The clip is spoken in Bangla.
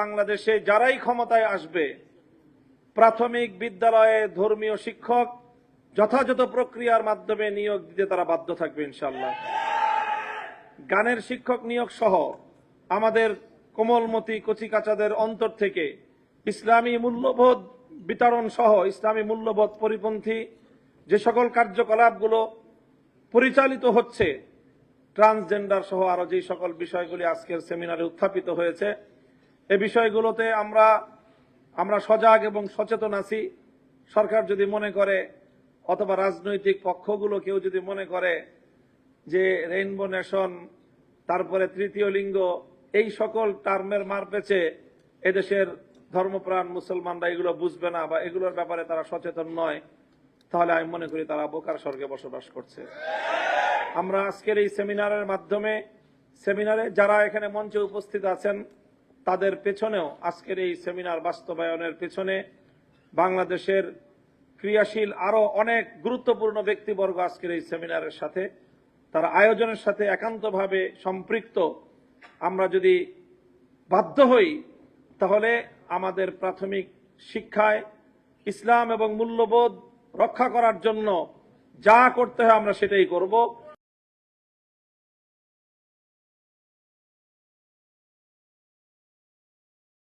বাংলাদেশে যারাই ক্ষমতায় আসবে, প্রাথমিক বিদ্যালয়ে ধর্মীয় শিক্ষক যথাযথ প্রক্রিয়ার মাধ্যমে নিয়োগ দিতে তারা বাধ্য থাকবে ইনশাল্লাহ গানের শিক্ষক নিয়োগ সহ আমাদের কোমলমতি কচিকাচাদের অন্তর থেকে ইসলামী মূল্যবোধ বিতরণ সহ ইসলামী মূল্যবোধ পরিপন্থী যে সকল কার্যকলাপগুলো পরিচালিত হচ্ছে, ট্রান্সজেন্ডার সহ আরও যে সকল বিষয়গুলি আজকের সেমিনারে উত্থাপিত হয়েছে এ বিষয়গুলোতে আমরা আমরা সজাগ এবং সচেতন আছি। সরকার যদি মনে করে, অথবা রাজনৈতিক পক্ষগুলো কেউ যদি মনে করে যে রেইনবো নেশন, তারপরে তৃতীয় লিঙ্গ, এই সকল টার্মের মার পেছে এদেশের ধর্মপ্রাণ মুসলমানরা এগুলো বুঝবে না বা এগুলোর ব্যাপারে তারা সচেতন নয়, তাহলে আমি মনে করি তারা বোকার স্বর্গে বসবাস করছে। আমরা আজকের এই সেমিনারের মাধ্যমে, সেমিনারে যারা এখানে মঞ্চে উপস্থিত আছেন তাদের পেছনেও আজকের এই সেমিনার বাস্তবায়নের পেছনে বাংলাদেশের ক্রিয়াশীল আরও অনেক গুরুত্বপূর্ণ ব্যক্তিবর্গ আজকের এই সেমিনারের সাথে, তার আয়োজনের সাথে একান্তভাবে সম্পৃক্ত। আমরা যদি বাধ্য হই, তাহলে আমাদের প্রাথমিক শিক্ষায় ইসলাম এবং মূল্যবোধ রক্ষা করার জন্য যা করতে হয় আমরা সেটাই করব।